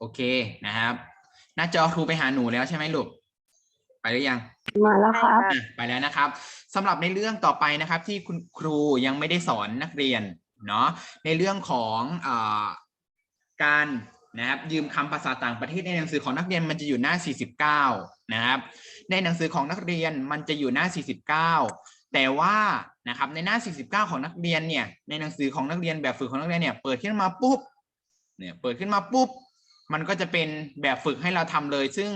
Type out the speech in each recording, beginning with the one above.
โอเคนะครับ หน้าจอครูไปหาหนูแล้วใช่ไหมลูกไปหรือยังมาแล้วครับอะไปแล้วนะครับสำหรับในเรื่องต่อไปนะครับ ที่คุณครูยังไม่ได้สอนนักเรียนเนาะในเรื่องของอาการนะครับยืมคำภาษาต่างประเทศในหนังสือของนักเรียนมันจะอยู่หน้า 49 นะครับ ในหนังสือของนักเรียนมันจะอยู่หน้า 49 แต่ว่านะครับในหน้า 49 ของนักเรียนเนี่ยในหนังสือของนักเรียนแบบฝึกของนักเรียนเนี่ยเปิดขึ้นมาปุ๊บเนี่ยเปิดขึ้นมาปุ๊บ มันก็จะเป็นแบบฝึกให้เราทำเลย ซึ่ง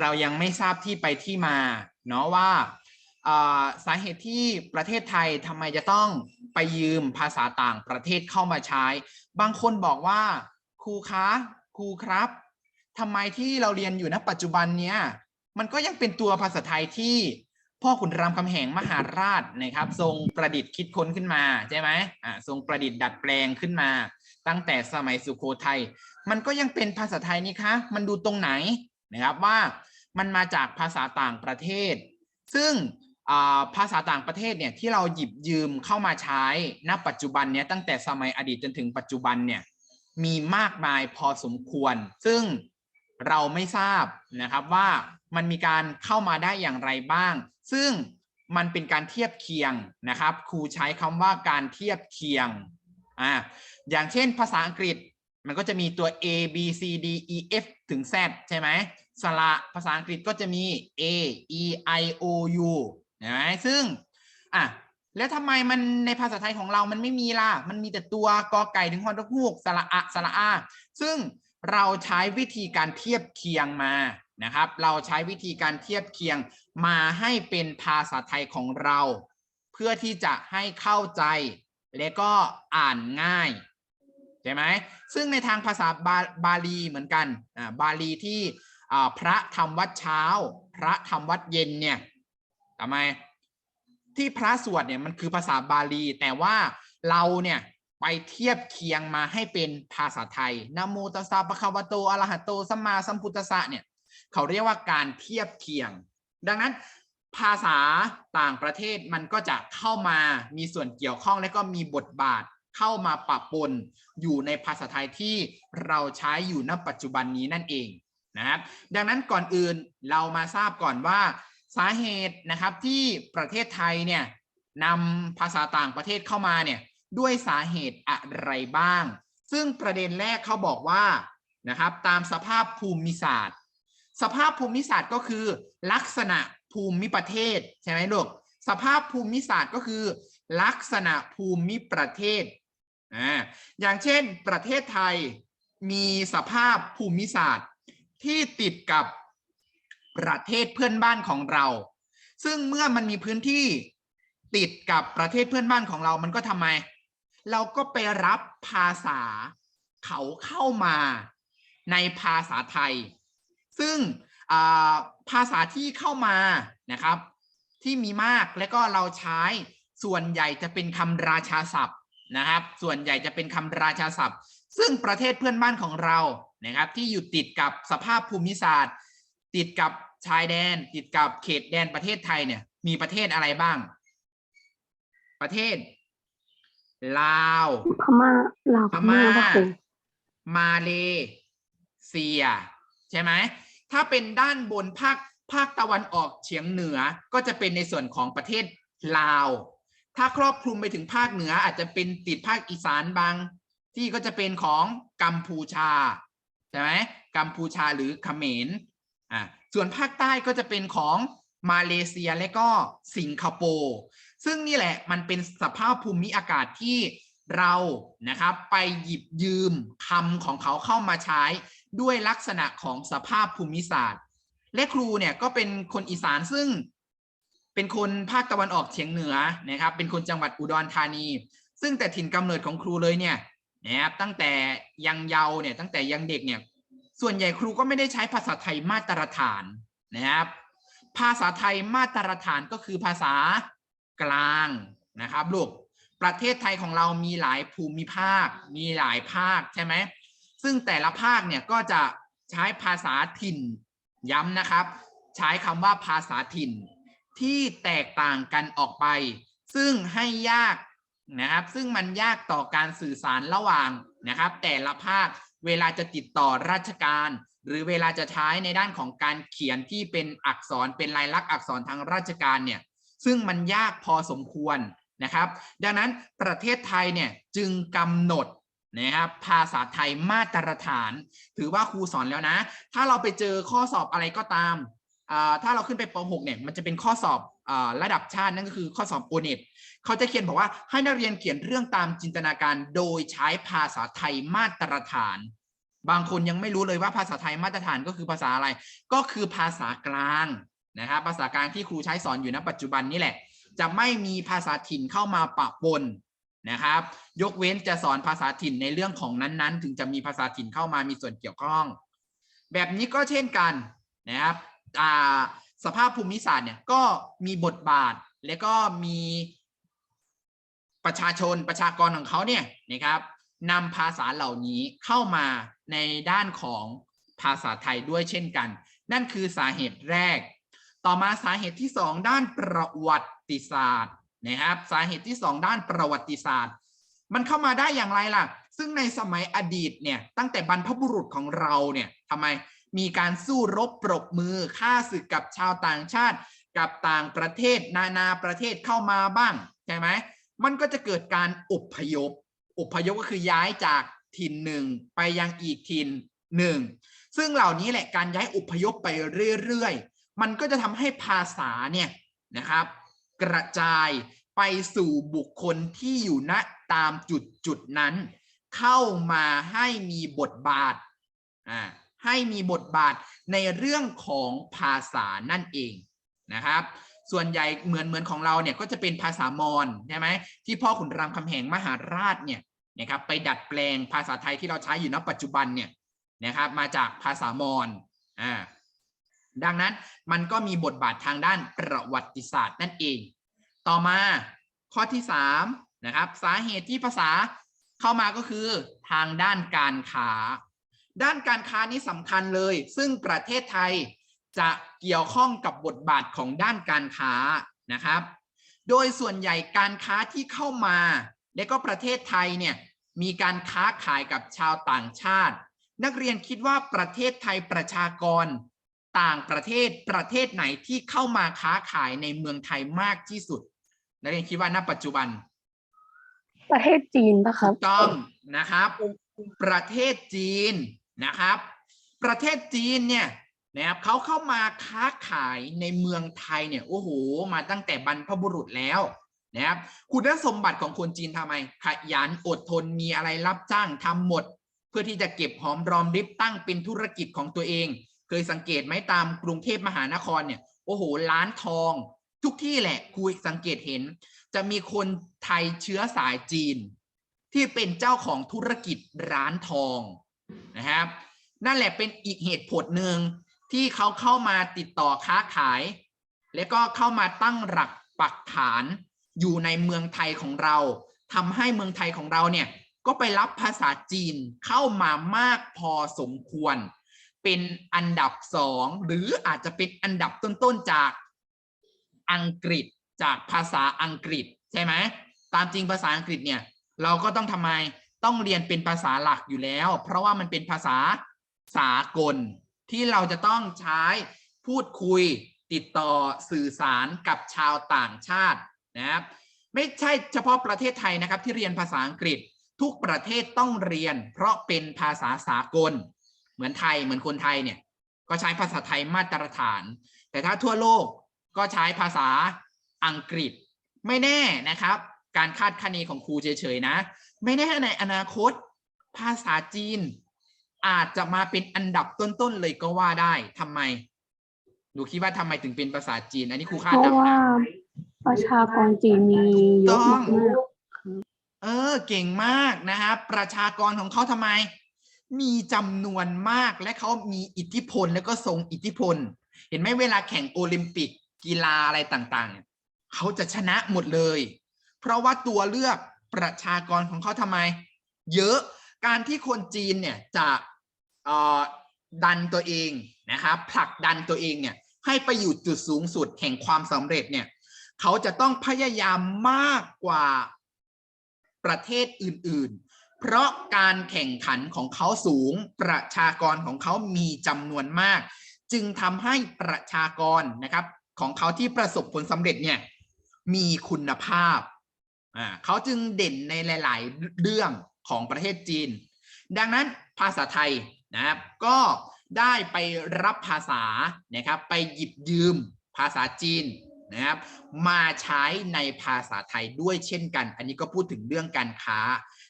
เรายังไม่ทราบที่ไปที่มาเนาะว่าสาเหตุที่ประเทศไทยทำไมจะต้องไปยืมภาษาต่างประเทศเข้ามาใช้ บางคนบอกว่าครูคะครูครับทำไมที่เราเรียนอยู่ณปัจจุบันเนี้ยมันก็ยังเป็นตัวภาษาไทยที่พ่อขุนรามคำแหงมหาราชนะครับ ทรงประดิษฐ์คิดค้นขึ้นมาใช่ไหมอ่าทรงประดิษฐ์ดัดแปลงขึ้นมา ตั้งแต่สมัยสุโขทัย มันก็ยังเป็นภาษาไทยนี่คะมันดูตรงไหนนะครับว่ามันมาจากภาษาต่างประเทศ ซึ่งภาษาต่างประเทศเนี่ยที่เราหยิบยืมเข้ามาใช้ณปัจจุบันเนี่ยตั้งแต่สมัยอดีตจนถึงปัจจุบันเนี่ยมีมากมายพอสมควร ซึ่งเราไม่ทราบนะครับว่ามันมีการเข้ามาได้อย่างไรบ้าง ซึ่งมันเป็นการเทียบเคียงนะครับ ครูใช้คำว่าการเทียบเคียงอ่าอย่างเช่นภาษาอังกฤษ มันก็จะมีตัว A B C D E F ถึง Z ใช่ไหมสระภาษาอังกฤษก็จะมี A E I O U ใช่ไหมซึ่งอะแล้วทำไมมันในภาษาไทยของเรามันไม่มีล่ะ มันมีแต่ตัวกอไก่ถึงฮอนกฮูกสระอะสระอา ซึ่งเราใช้วิธีการเทียบเคียงมานะครับ เราใช้วิธีการเทียบเคียงมาให้เป็นภาษาไทยของเรา เพื่อที่จะให้เข้าใจ และก็อ่านง่าย ช่ไหมซึ่งในทางภาษาบาบาลีเหมือนกันอ่าบาลีที่พระทำวัดเช้า พระทำวัดเย็นเนี่ยทำไมที่พระสวดเนี่ยมันคือภาษาบาลี แต่ว่าเราเนี่ยไปเทียบเคียงมาให้เป็นภาษาไทยนโมตัสสะปะคะวะโตอะระหะโตสัมมาสัมพุทธัสสะเนี่ยเขาเรียกว่าการเทียบเคียง ดังนั้นภาษาต่างประเทศมันก็จะเข้ามามีส่วนเกี่ยวข้องและก็มีบทบาท เข้ามาปะปนอยู่ในภาษาไทยที่เราใช้อยู่ณปัจจุบันนี้นั่นเองนะครับดังนั้นก่อนอื่นเรามาทราบก่อนว่า สาเหตุนะครับที่ประเทศไทยเนี่ยนำภาษาต่างประเทศเข้ามาเนี่ยด้วยสาเหตุอะไรบ้าง ซึ่งประเด็นแรกเขาบอกว่านะครับตามสภาพภูมิศาสตร์ สภาพภูมิศาสตร์ก็คือ ลักษณะภูมิประเทศใช่ไหมลูกสภาพภูมิศาสตร์ก็คือ ลักษณะภูมิประเทศ อ่าอย่างเช่นประเทศไทยมีสภาพภูมิศาสตร์ที่ติดกับประเทศเพื่อนบ้านของเรา ซึ่งเมื่อมันมีพื้นที่ติดกับประเทศเพื่อนบ้านของเรา มันก็ทำไม เราก็ไปรับภาษาเขาเข้ามาในภาษาไทย ซึ่งภาษาที่เข้ามานะครับ ที่มีมากและก็เราใช้ส่วนใหญ่จะเป็นคำราชาศัพท์ นะครับ ส่วนใหญ่จะเป็นคำราชาศัพท์ ซึ่งประเทศเพื่อนบ้านของเรานะครับที่อยู่ติดกับสภาพภูมิศาสตร์ ติดกับชายแดน ติดกับเขตแดนประเทศไทยเนี่ยมีประเทศอะไรบ้าง ประเทศ ลาวพม่าลาวพพม่าม่าก็คือมาเลเซีย ใช่ไหมถ้าเป็นด้านบนภาคภาคตะวันออกเฉียงเหนือก็จะเป็นในส่วนของประเทศลาว ถ้าครอบคลุมไปถึงภาคเหนืออาจจะเป็นติดภาคอีสานบาง ที่ก็จะเป็นของกัมพูชาใช่ไหมกัมพูชาหรือเขมรอ่าส่วนภาคใต้ก็จะเป็นของมาเลเซียและก็สิงคโปร์ซึ่งนี่แหละมันเป็นสภาพภูมิอากาศที่เรานะครับไปหยิบยืมคำของเขาเข้ามาใช้ด้วยลักษณะของสภาพภูมิศาสตร์ และครูเนี่ยก็เป็นคนอีสานซึ่ง เป็นคนภาคตะวันออกเฉียงเหนือนะครับ เป็นคนจังหวัดอุดรธานี ซึ่งแต่ถิ่นกำเนิดของครูเลยเนี่ยนะครับตั้งแต่ยังเยาว์เนี่ยตั้งแต่ยังเด็กเนี่ยส่วนใหญ่ครูก็ไม่ได้ใช้ภาษาไทยมาตรฐานนะครับ ภาษาไทยมาตรฐานก็คือภาษากลางนะครับลูกประเทศไทยของเรามีหลายภูมิภาค มีหลายภาคใช่ไหมซึ่งแต่ละภาคเนี่ยก็จะใช้ภาษาถิ่นย้ำนะครับ ใช้คำว่าภาษาถิ่น ที่แตกต่างกันออกไป ซึ่งให้ยากนะครับ ซึ่งมันยากต่อการสื่อสารระหว่างนะครับ แต่ละภาคเวลาจะติดต่อราชการ หรือเวลาจะใช้ในด้านของการเขียนที่เป็นอักษรเป็นลายลักษณ์อักษรทางราชการเนี่ยซึ่งมันยากพอสมควรนะครับ ดังนั้นประเทศไทยเนี่ยจึงกำหนดนะครับภาษาไทยมาตรฐาน ถือว่าครูสอนแล้วนะ ถ้าเราไปเจอข้อสอบอะไรก็ตาม ถ้าเราขึ้นไปป .6 เนี่ยมันจะเป็นข้อสอบอระดับชาตินั่นก็คือข้อสอบโอเน็ตเขาจะเขียนบอกว่าให้นักเรียนเขียนเรื่องตามจินตนาการโดยใช้ภาษาไทยมาตรฐาน บางคนยังไม่รู้เลยว่าภาษาไทยมาตรฐานก็คือภาษาอะไร ก็คือภาษากลางนะครับภาษากลางที่ครูใช้สอนอยู่ณปัจจุบันนี่แหละ จะไม่มีภาษาถิ่นเข้ามาปะปนนะครับ ยกเว้นจะสอนภาษาถิ่นในเรื่องของนั้นๆ ถึงจะมีภาษาถิ่นเข้ามามีส่วนเกี่ยวข้อง แบบนี้ก็เช่นกันนะครับ สภาพภูมิศาสตร์เนี่ยก็มีบทบาทและก็มีประชาชนประชากรของเขาเนี่ยนะครับนำภาษาเหล่านี้เข้ามาในด้านของภาษาไทยด้วยเช่นกัน นั่นคือสาเหตุแรก ต่อมาสาเหตุที่สองด้านประวัติศาสตร์นะครับสาเหตุที่สองด้านประวัติศาสตร์ มันเข้ามาได้อย่างไรล่ะ ซึ่งในสมัยอดีตเนี่ยตั้งแต่บรรพบุรุษของเราเนี่ยทำไม มีการสู้รบปรบมือฆ่าศึกกับชาวต่างชาติ กับต่างประเทศนานาประเทศเข้ามาบ้างใช่ไหมมันก็จะเกิดการอพยพอพยพก็คือย้ายจากถิ่นหนึ่งไปยังอีกถิ่นหนึ่งซึ่งเหล่านี้แหละการย้ายอพยพไปเรื่อยๆ มันก็จะทำให้ภาษาเนี่ยนะครับ กระจายไปสู่บุคคลที่อยู่ณตามจุดจุดนั้น เข้ามาให้มีบทบาทอ่า ให้มีบทบาทในเรื่องของภาษานั่นเองนะครับ ส่วนใหญ่เหมือนเหมือนของเราเนี่ยก็จะเป็นภาษามอญใช่ไหมที่พ่อขุนรามคำแหงมหาราชเนี่ยนะครับไปดัดแปลงภาษาไทยที่เราใช้อยู่ณปัจจุบันเนี่ยนะครับมาจากภาษามอญอ่าดังนั้นมันก็มีบทบาททางด้านประวัติศาสตร์นั่นเอง ต่อมาข้อที่สามนะครับสาเหตุที่ภาษาเข้ามาก็คือทางด้านการค้า ด้านการค้านี้สำคัญเลย ซึ่งประเทศไทยจะเกี่ยวข้องกับบทบาทของด้านการค้านะครับ โดยส่วนใหญ่การค้าที่เข้ามา และก็ประเทศไทยเนี่ยมีการค้าขายกับชาวต่างชาติ นักเรียนคิดว่าประเทศไทยประชากรต่างประเทศประเทศไหนที่เข้ามาค้าขายในเมืองไทยมากที่สุด นักเรียนคิดว่าณปัจจุบัน ประเทศจีนปะครัถูบกต้องนะครับ ประเทศจีน นะครับ ประเทศจีนเนี่ยนะครับเขาเข้ามาค้าขายในเมืองไทยเนี่ยโอ้โห มาตั้งแต่บรรพบุรุษแล้วนะครับคุณสมบัติของคนจีนทำไม ขยันอดทนมีอะไรรับจ้างทำหมด เพื่อที่จะเก็บหอมรอมริบตั้งเป็นธุรกิจของตัวเอง เคยสังเกตไหมตามกรุงเทพมหานครเนี่ยโอ้โหร้านทอง ทุกที่แหละครูสังเกตเห็น จะมีคนไทยเชื้อสายจีน ที่เป็นเจ้าของธุรกิจร้านทอง นะครับ นั่นแหละเป็นอีกเหตุผลหนึ่งที่เขาเข้ามาติดต่อค้าขาย และก็เข้ามาตั้งหลักปักฐานอยู่ในเมืองไทยของเราทำให้เมืองไทยของเราเนี่ยก็ไปรับภาษาจีนเข้ามามากพอสมควร เป็นอันดับสองหรืออาจจะเป็นอันดับต้นๆจากอังกฤษจากภาษาอังกฤษใช่ไหมตามจริงภาษาอังกฤษเนี่ยเราก็ต้องทำไม ต้องเรียนเป็นภาษาหลักอยู่แล้ว เพราะว่ามันเป็นภาษาสากล ที่เราจะต้องใช้พูดคุยติดต่อสื่อสารกับชาวต่างชาตินะครับไม่ใช่เฉพาะประเทศไทยนะครับ ที่เรียนภาษาอังกฤษ ทุกประเทศต้องเรียน เพราะเป็นภาษาสากล เหมือนไทยเหมือนคนไทยเนี่ยก็ใช้ภาษาไทยมาตรฐาน แต่ถ้าทั่วโลกก็ใช้ภาษาอังกฤษ ไม่แน่นะครับ การคาดคะเนของครูเฉยๆนะ ไม่แน่ในอนาคต ภาษาจีน อาจจะมาเป็นอันดับต้นๆเลยก็ว่าได้ทำไมหนูคิดว่าทำไมถึงเป็นภาษาจีน อันนี้ครูคาดเพราะเดาว่านะ ประชากรจีนมีเยอะมากเออเก่งมากนะครับ ประชากรของเขาทำไม มีจำนวนมากและเขามีอิทธิพลแล้วก็ทรงอิทธิพล เห็นไหมเวลาแข่งโอลิมปิกกีฬาอะไรต่างๆเนี่ยเขาจะชนะหมดเลย เพราะว่าตัวเลือก ประชากรของเขาทำไม เยอะการที่คนจีนเนี่ยจะดันตัวเองนะครับผลักดันตัวเองเนี่ยให้ไปอยู่จุดสูงสุดแห่งความสำเร็จเนี่ยเขาจะต้องพยายามมากกว่าประเทศอื่น ๆ เพราะการแข่งขันของเขาสูง ประชากรของเขามีจำนวนมาก จึงทำให้ประชากรนะครับของเขาที่ประสบผลสำเร็จเนี่ยมีคุณภาพ อ่าเขาจึงเด่นในหลาย ๆ เรื่องของประเทศจีน ดังนั้นภาษาไทยนะครับก็ได้ไปรับภาษานะครับไปหยิบยืมภาษาจีนนะครับมาใช้ในภาษาไทยด้วยเช่นกัน อันนี้ก็พูดถึงเรื่องการค้า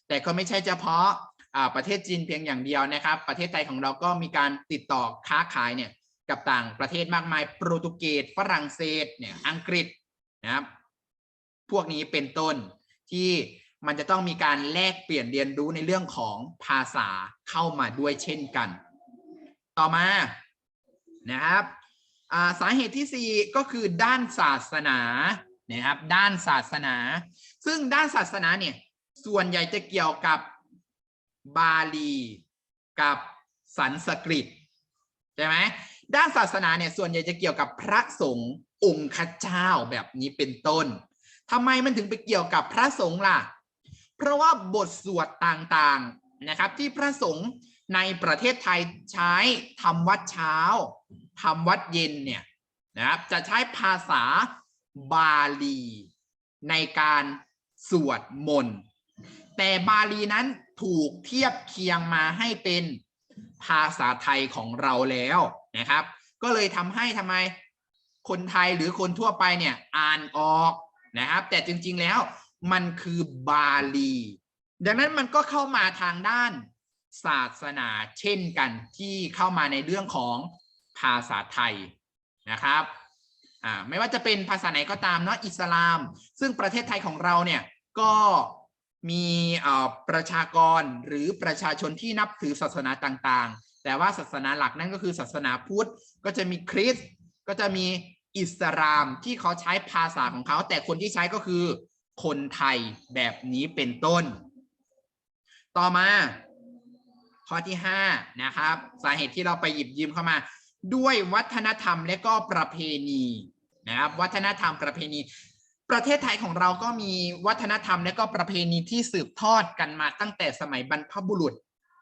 แต่ก็ไม่ใช่เฉพาะประเทศจีนเพียงอย่างเดียวนะครับ ประเทศไทยของเราก็มีการติดต่อค้าขายเนี่ยกับต่างประเทศมากมายโปรตุเกสฝรั่งเศสเนี่ยอังกฤษนะครับ พวกนี้เป็นต้นที่มันจะต้องมีการแลกเปลี่ยนเรียนรู้ในเรื่องของภาษาเข้ามาด้วยเช่นกัน ต่อมานะครับาสาเหตุที่สี่ก็คือด้านศาสนานะครับด้านศาสนา ซึ่งด้านศาสนาเนี่ยส่วนใหญ่จะเกี่ยวกับบาลีกับสันสกฤตใช่ไหมด้านศาสนาเนี่ยส่วนใหญ่จะเกี่ยวกับพระสงฆ์องค์ข้าเจ้าแบบนี้เป็นต้น ทำไมมันถึงไปเกี่ยวกับพระสงฆ์ล่ะ เพราะว่าบทสวดต่างๆนะครับ ที่พระสงฆ์ในประเทศไทยใช้ทำวัดเช้าทำวัดเย็นเนี่ยนะครับจะใช้ภาษาบาลี ในการสวดมนต์แต่บาลีนั้นถูกเทียบเคียงมาให้เป็นภาษาไทยของเราแล้วนะครับ ก็เลยทำให้ทำไมคนไทยหรือคนทั่วไปเนี่ยอ่านออก นะครับ แต่จริงๆแล้วมันคือบาลี ดังนั้นมันก็เข้ามาทางด้านศาสนาเช่นกันที่เข้ามาในเรื่องของภาษาไทยนะครับอ่าไม่ว่าจะเป็นภาษาไหนก็ตามเนาะอิสลาม ซึ่งประเทศไทยของเราเนี่ยก็มีอ่อประชากรหรือประชาชนที่นับถือศาสนาต่างๆ แต่ว่าศาสนาหลักนั่นก็คือศาสนาพุทธ ก็จะมีคริสต์ก็จะมี อิสลามที่เขาใช้ภาษาของเขา แต่คนที่ใช้ก็คือ คนไทยแบบนี้เป็นต้น ต่อมาข้อที่ห้านะครับ สาเหตุที่เราไปหยิบยืมเข้ามา ด้วยวัฒนธรรมและก็ประเพณีนะครับ วัฒนธรรมประเพณี ประเทศไทยของเราก็มีวัฒนธรรมและก็ประเพณีที่สืบทอดกันมาตั้งแต่สมัยบรรพบุรุษ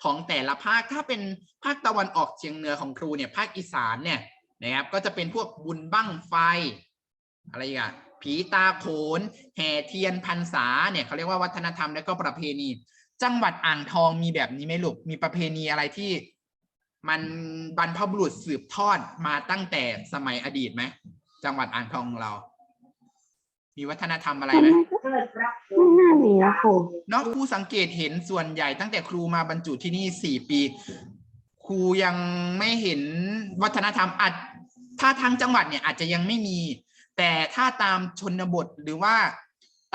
ของแต่ละภาคถ้าเป็นภาคตะวันออกเฉียงเหนือของครูเนี่ยภาคอีสานเนี่ย นะครับ ก็จะเป็นพวกบุญบั้งไฟ อะไรอีกันผีตาโขน แห่เทียนพรรษาเนี่ยเขาเรียกว่าวัฒนธรรมและก็ประเพณี จังหวัดอ่างทองมีแบบนี้ไหมลูกมีประเพณีอะไรที่ มันบรรพบุรุษสืบทอดมาตั้งแต่สมัยอดีตไหมจังหวัดอ่างทองของเรา มีวัฒนธรรมอะไรไหมไม่น่ามีนะครูเนอกครูสังเกตเห็นส่วนใหญ่ตั้งแต่ครูมาบรรจุที่นี่สี่ปี ครูยังไม่เห็นวัฒนธรรมอาจ ถ้าทางจังหวัดเนี่ยอาจจะยังไม่มี แต่ถ้าตามชนบทหรือว่า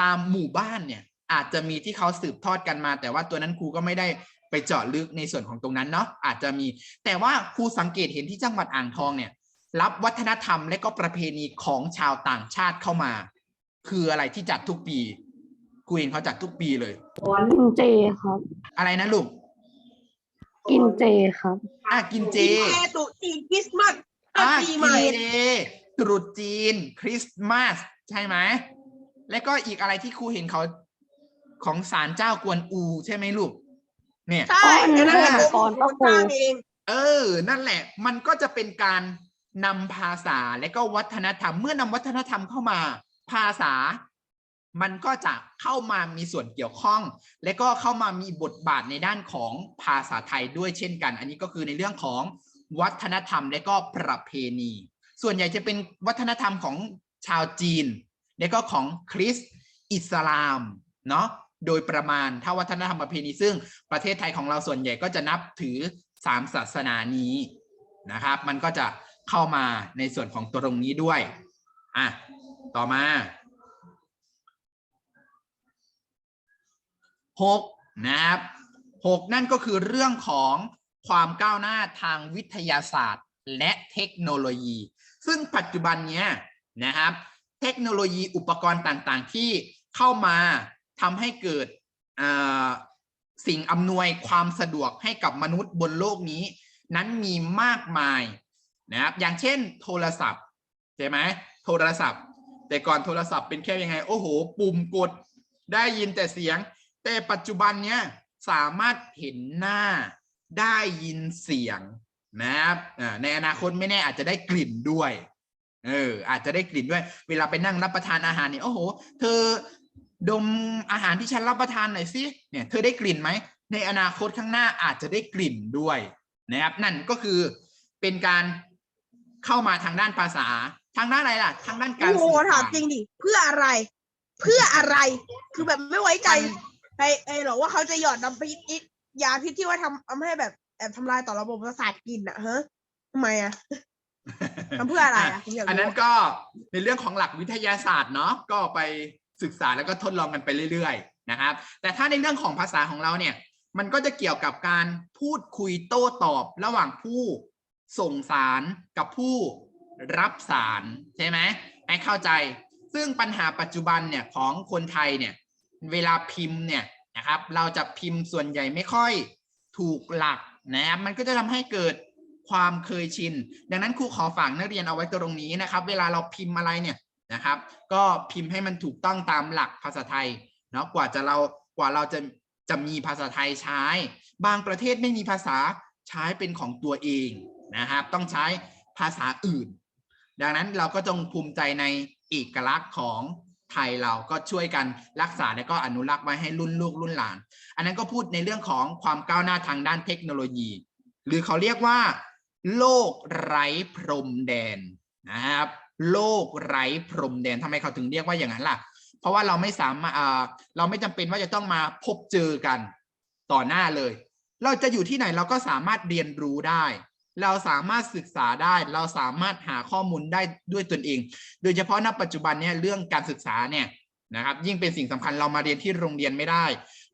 ตามหมู่บ้านเนี่ยอาจจะมีที่เขาสืบทอดกันมา แต่ว่าตัวนั้นครูก็ไม่ได้ไปเจาะลึกในส่วนของตรงนั้นเนาะอาจจะมี แต่ว่าครูสังเกตเห็นที่จังหวัดอ่างทองเนี่ย รับวัฒนธรรมและก็ประเพณีของชาวต่างชาติเข้ามา คืออะไรที่จัดทุกปีครูเห็นเขาจัดทุกปีเลยกินเจครับ อะไรนะลูกกินเจครับ อะกินเจแม่ตุจีนคริสต์มาส อะปีกิใหม่นเจตรุษจีน คริสต์มาส ใช่ไหม แล้วก็อีกอะไรที่ครูเห็นเขาของศาลเจ้ากวนอูใช่ไหมลูก เนี่ยใช่อ๋อนั่นแหละเออผมก่อนผมป้าครูสร้างเองเออ นั่นแหละ มันก็จะเป็นการนำภาษาและก็วัฒนธรรม เมื่อนำวัฒนธรรมเข้ามา ภาษา มันก็จะเข้ามามีส่วนเกี่ยวข้อง และก็เข้ามามีบทบาทในด้านของภาษาไทยด้วยเช่นกัน อันนี้ก็คือในเรื่องของ วัฒนธรรมและก็ประเพณี ส่วนใหญ่จะเป็นวัฒนธรรมของชาวจีน และก็ของคริสต์อิสลามเนาะโดยประมาณถ้าวัฒนธรรมประเพณีซึ่งประเทศไทยของเราส่วนใหญ่ก็จะนับถือสามศาสนานี้นะครับ มันก็จะเข้ามาในส่วนของตัวตรงนี้ด้วยอะต่อมาหกนะครับหกนั่นก็คือเรื่องของ ความก้าวหน้าทางวิทยาศาสตร์ และเทคโนโลยี ซึ่งปัจจุบันเนี้ยนะครับ เทคโนโลยีอุปกรณ์ต่างๆ ที่เข้ามาทำให้เกิดสิ่งอำนวยความสะดวกให้กับมนุษย์บนโลกนี้ นั้นมีมากมายนะครับอย่างเช่นโทรศัพท์ใช่ไหมโทรศัพท์ แต่ก่อนโทรศัพท์เป็นแค่ยังไง โอ้โห ปุ่มกดได้ยินแต่เสียง แต่ปัจจุบันเนี้ยสามารถเห็นหน้า ได้ยินเสียงนะครับอ่าในอนาคตไม่แน่อาจจะได้กลิ่นด้วยเอออาจจะได้กลิ่นด้วย เวลาไปนั่งรับประทานอาหารเนี่ยโอ้โห เธอดมอาหารที่ฉันรับประทานหน่อยสิเนี่ยเธอได้กลิ่นไหมในอนาคตข้างหน้าอาจจะได้กลิ่นด้วยนะครับ นั่นก็คือเป็นการเข้ามาทางด้านภาษา ทางด้านอะไรล่ะ ทางด้านการโอ้โหสื่อถาสามรจริงดิเพื่ออะไร เพื่ออะไรคือแบบไม่ไว้ใจไอ้ไอ้หรอกว่าเขาจะหยอดน้ำพิษอิ ยาพิษที่ว่าทำทำให้แบบแอบทำลายต่อระบบประสาทกินอะฮะทำไมอะทำเพื่ออะไรอะผมอยากอันรู้นั้นก็ในเรื่องของหลักวิทยาศาสตร์เนาะก็ไปศึกษาแล้วก็ทดลองกันไปเรื่อยๆนะครับ แต่ถ้าในเรื่องของภาษาของเราเนี่ย มันก็จะเกี่ยวกับการพูดคุยโต้ตอบระหว่างผู้ส่งสารกับผู้รับสารใช่ไหมให้เข้าใจ ซึ่งปัญหาปัจจุบันเนี่ยของคนไทยเนี่ย เวลาพิมพ์เนี่ย นะครับ เราจะพิมพ์ส่วนใหญ่ไม่ค่อยถูกหลักนะครับมันก็จะทำให้เกิดความเคยชิน ดังนั้นครูขอฝากนักเรียนเอาไว้ตรงนี้นะครับ เวลาเราพิมพ์อะไรเนี่ยนะครับ ก็พิมพ์ให้มันถูกต้องตามหลักภาษาไทยเนาะกว่าจะเรากว่าเราจะจะมีภาษาไทยใช้ บางประเทศไม่มีภาษาใช้เป็นของตัวเองนะครับ ต้องใช้ภาษาอื่น ดังนั้นเราก็จงภูมิใจในเอกลักษณ์ของ ไทยเราก็ช่วยกันรักษาและก็อนุรักษ์ไว้ให้รุ่นลูกรุ่นหลาน อันนั้นก็พูดในเรื่องของความก้าวหน้าทางด้านเทคโนโลยี หรือเขาเรียกว่า โลกไร้พรมแดนนะครับโลกไร้พรมแดนทำไมเขาถึงเรียกว่าอย่างนั้นล่ะ เพราะว่าเราไม่สามารถเราไม่จำเป็นว่าจะต้องมาพบเจอกันต่อหน้าเลย เราจะอยู่ที่ไหนเราก็สามารถเรียนรู้ได้ เราสามารถศึกษาได้ เราสามารถหาข้อมูลได้ด้วยตนเอง โดยเฉพาะณปัจจุบันเนี่ยเรื่องการศึกษาเนี่ยนะครับ ยิ่งเป็นสิ่งสำคัญเรามาเรียนที่โรงเรียนไม่ได้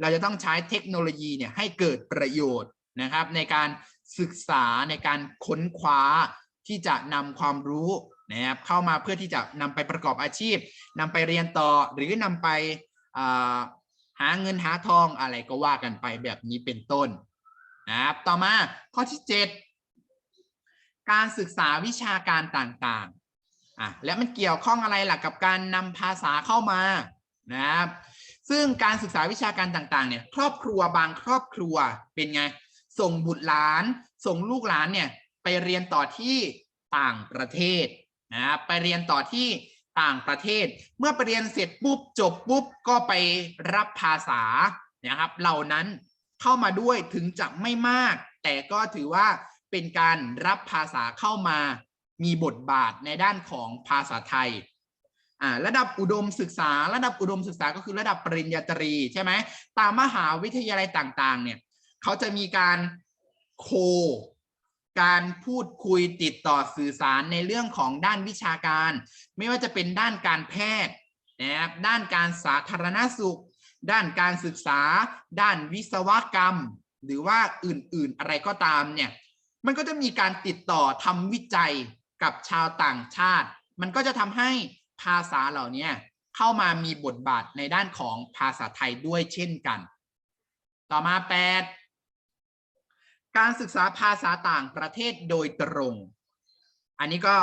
เราจะต้องใช้เทคโนโลยีเนี่ยให้เกิดประโยชน์นะครับ ในการศึกษาในการค้นคว้าที่จะนำความรู้นะครับเข้ามาเพื่อที่จะนำไปประกอบอาชีพนำไปเรียนต่อหรือนำไปหาเงินหาทองอะไรก็ว่ากันไปแบบนี้เป็นต้นนะครับต่อมาข้อที่ 7 การศึกษาวิชาการต่างๆอะและมันเกี่ยวข้องอะไรล่ะกับการนำภาษาเข้ามานะครับซึ่งการศึกษาวิชาการต่างๆเนี่ยครอบครัวบางครอบครัวเป็นไง ส่งบุตรหลาน ส่งลูกหลานเนี่ยไปเรียนต่อที่ต่างประเทศนะครับไปเรียนต่อที่ต่างประเทศ เมื่อไปเรียนเสร็จปุ๊บจบปุ๊บก็ไปรับภาษานะครับเหล่านั้นเข้ามาด้วยถึงจะไม่มาก แต่ก็ถือว่า เป็นการรับภาษาเข้ามามีบทบาทในด้านของภาษาไทยอ่าระดับอุดมศึกษา ระดับอุดมศึกษาก็คือระดับปริญญาตรีใช่ไหมตามมหาวิทยาลัยต่างๆ เนี่ยเขาจะมีการโค การพูดคุยติดต่อสื่อสารในเรื่องของด้านวิชาการ ไม่ว่าจะเป็นด้านการแพทย์นะครับด้านการสาธารณสุข ด้านการศึกษา ด้านวิศวกรรม หรือว่าอื่นๆอะไรก็ตามเนี่ย มันก็จะมีการติดต่อทำวิจัยกับชาวต่างชาติ มันก็จะทำให้ภาษาเหล่านี้เข้ามามีบทบาทในด้านของภาษาไทยด้วยเช่นกัน ต่อมา 8 การศึกษาภาษาต่างประเทศโดยตรง อันนี้ก็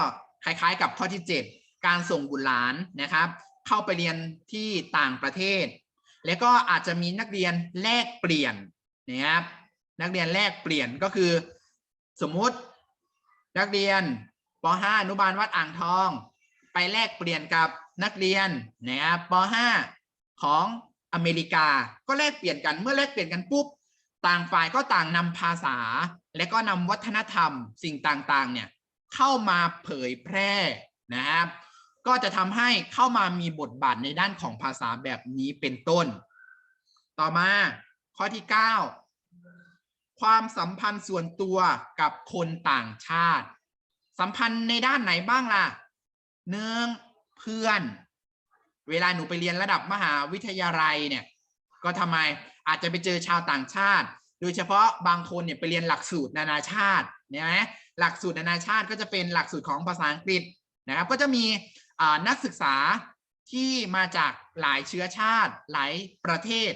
คล้ายๆกับข้อที่ 7 การส่งบุตรหลานนะครับ เข้าไปเรียนที่ต่างประเทศ แล้วก็อาจจะมีนักเรียนแลกเปลี่ยนนะครับนักเรียนแลกเปลี่ยนก็คือ สมมุตินักเรียนป .5 อนุบาลวัดอ่างทอง ไปแลกเปลี่ยนกับนักเรียนนะครับป .5 ของอเมริกาก็แลกเปลี่ยนกันเมื่อแลกเปลี่ยนกันปุ๊บต่างฝ่ายก็ต่างนำภาษา และก็นำวัฒนธรรมสิ่งต่างๆเนี่ยเข้ามาเผยแพร่นะครับ ก็จะทำให้เข้ามามีบทบาทในด้านของภาษาแบบนี้เป็นต้น ต่อมาข้อที่ 9 ความสัมพันธ์ส่วนตัวกับคนต่างชาติ สัมพันธ์ในด้านไหนบ้างล่ะหนึ่งเพื่อน เวลาหนูไปเรียนระดับมหาวิทยาลัยเนี่ยก็ทำไมอาจจะไปเจอชาวต่างชาติ โดยเฉพาะบางคนเนี่ยไปเรียนหลักสูตรนานาชาติเนี่ยไหมหลักสูตรนานาชาติก็จะเป็นหลักสูตรของภาษาอังกฤษนะครับก็จะมีนักศึกษาที่มาจากหลายเชื้อชาติหลายประเทศ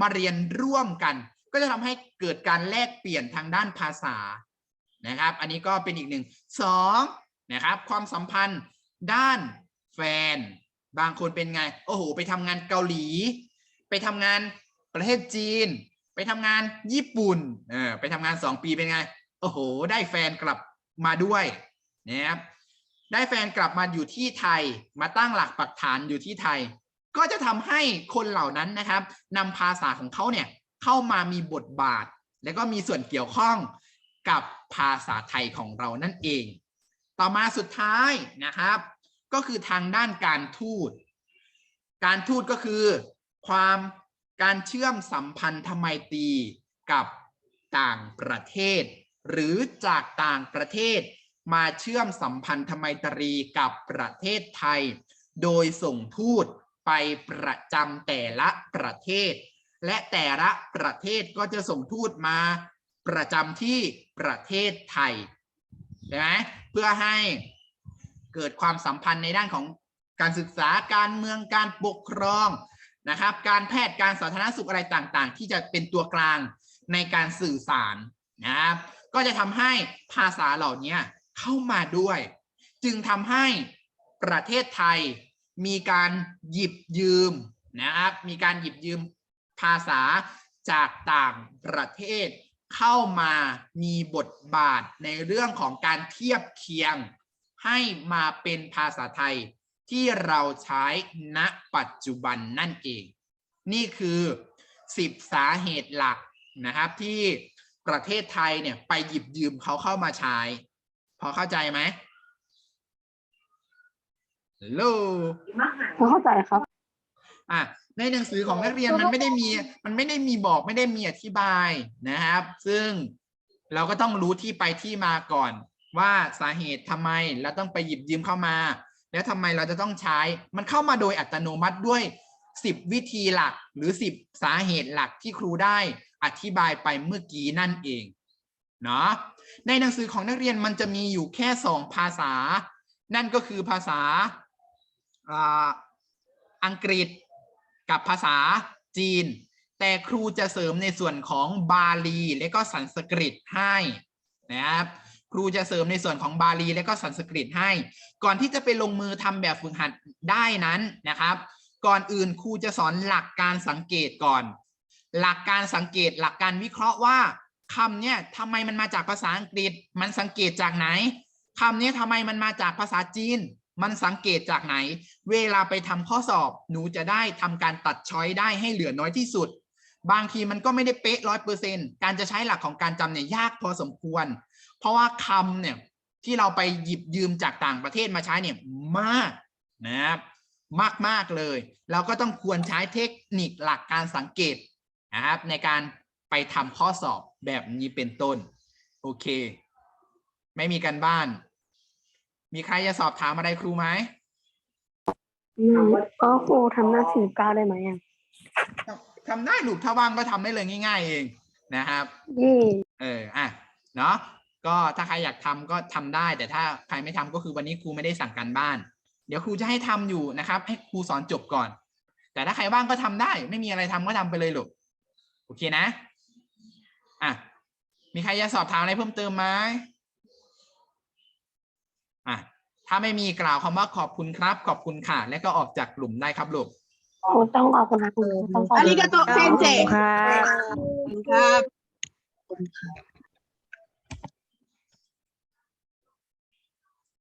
มาเรียนร่วมกัน ก็จะทำให้เกิดการแลกเปลี่ยนทางด้านภาษานะครับ อันนี้ก็เป็นอีกหนึ่งสองนะครับ ความสัมพันธ์ด้านแฟน บางคนเป็นไง โอ้โห ไปทำงานเกาหลี ไปทำงานประเทศจีน ไปไปทำงานญี่ปุ่นเออไปทำงานสองปีเป็นไง โอ้โห ได้แฟนกลับมาด้วยนะครับได้แฟนกลับมาอยู่ที่ไทยมาตั้งหลักปักฐานอยู่ที่ไทย ก็จะทำให้คนเหล่านั้นนะครับนำภาษาของเขาเนี่ย เข้ามามีบทบาท และก็มีส่วนเกี่ยวข้องกับภาษาไทยของเรานั่นเอง ต่อมาสุดท้ายนะครับ ก็คือทางด้านการทูต การทูตก็คือ ความการเชื่อมสัมพันธไมตรีกับต่างประเทศ หรือจากต่างประเทศมาเชื่อมสัมพันธไมตรีกับประเทศไทย โดยส่งทูตไปประจำแต่ละประเทศ และแต่ละประเทศก็จะส่งทูตมาประจำที่ประเทศไทยใช่ไหมเพื่อให้เกิดความสัมพันธ์ในด้านของการศึกษาการเมืองการปกครองนะครับ การแพทย์การสาธารณสุขอะไรต่างๆ ที่จะเป็นตัวกลางในการสื่อสารนะครับ ก็จะทำให้ภาษาเหล่านี้เข้ามาด้วย จึงทำให้ประเทศไทยมีการหยิบยืมนะครับ มีการหยิบยืม ภาษาจากต่างประเทศ เข้ามามีบทบาทในเรื่องของการเทียบเคียง ให้มาเป็นภาษาไทยที่เราใช้ณปัจจุบันนั่นเอง นี่คือ 10 สาเหตุหลักนะครับที่ประเทศไทยเนี่ยไปหยิบยืมเขาเข้ามาใช้ พอเข้าใจไหมฮัลโหลเข้าใจครับ อะ ในหนังสือของนักเรียนมันไม่ได้มี มันไม่ได้มีบอกไม่ได้มีอธิบายนะครับ ซึ่งเราก็ต้องรู้ที่ไปที่มาก่อน ว่าสาเหตุทำไมเราต้องไปหยิบยืมเข้ามา แล้วทำไมเราจะต้องใช้ มันเข้ามาโดยอัตโนมัติด้วย 10 วิธีหลักหรือ 10 สาเหตุหลักที่ครูได้อธิบายไปเมื่อกี้นั่นเองเนาะในหนังสือของนักเรียนมันจะมีอยู่แค่สองภาษา นั่นก็คือภาษาอาอังกฤษ กับภาษาจีน แต่ครูจะเสริมในส่วนของบาลีและก็สันสกฤตให้นะครับครูจะเสริมในส่วนของบาลีและก็สันสกฤตให้ ก่อนที่จะไปลงมือทำแบบฝึกหัดได้นั้นนะครับ ก่อนอื่นครูจะสอนหลักการสังเกตก่อน หลักการสังเกตหลักการวิเคราะห์ว่าคำเนี่ยทำไมมันมาจากภาษาอังกฤษ มันสังเกตจากไหนคำเนี้ยทำไมมันมาจากภาษาจีน มันสังเกตจากไหน เวลาไปทำข้อสอบหนูจะได้ทำการตัดช้อยได้ให้เหลือน้อยที่สุด บางทีมันก็ไม่ได้เป๊ะร้อยเปอร์เซ็นการจะใช้หลักของการจำเนี่ยยากพอสมควร เพราะว่าคำเนี่ยที่เราไปหยิบยืมจากต่างประเทศมาใช้เนี่ยมากนะครับมากมากเลย เราก็ต้องควรใช้เทคนิคหลักการสังเกตนะครับในการไปทำข้อสอบแบบนี้เป็นต้น โอเค ไม่มีการบ้าน มีใครจะสอบถามอะไรครูไหมอืมก็ครูทำหน้าสี่เก้าได้ไหมอะทำได้ลูกถ้าว่างก็ทำได้เลยง่ายๆเองนะครับเย่เอออะเนาะก็ถ้าใครอยากทำก็ทำได้ แต่ถ้าใครไม่ทำก็คือวันนี้ครูไม่ได้สั่งการบ้าน เดี๋ยวครูจะให้ทำอยู่นะครับ ให้ครูสอนจบก่อน แต่ถ้าใครว่างก็ทำได้ ไม่มีอะไรทำก็ทำไปเลยลูกโอเคนะอะมีใครจะสอบถามอะไรเพิ่มเติมไหมอะ ถ้าไม่มีกล่าวคำว่าขอบคุณครับ ขอบคุณค่ะ และก็ออกจากกลุ่มได้ครับลูกครูต้องขอบคุณนะครูต้องขอบอาคุณริกาโตเซนเจครับครับ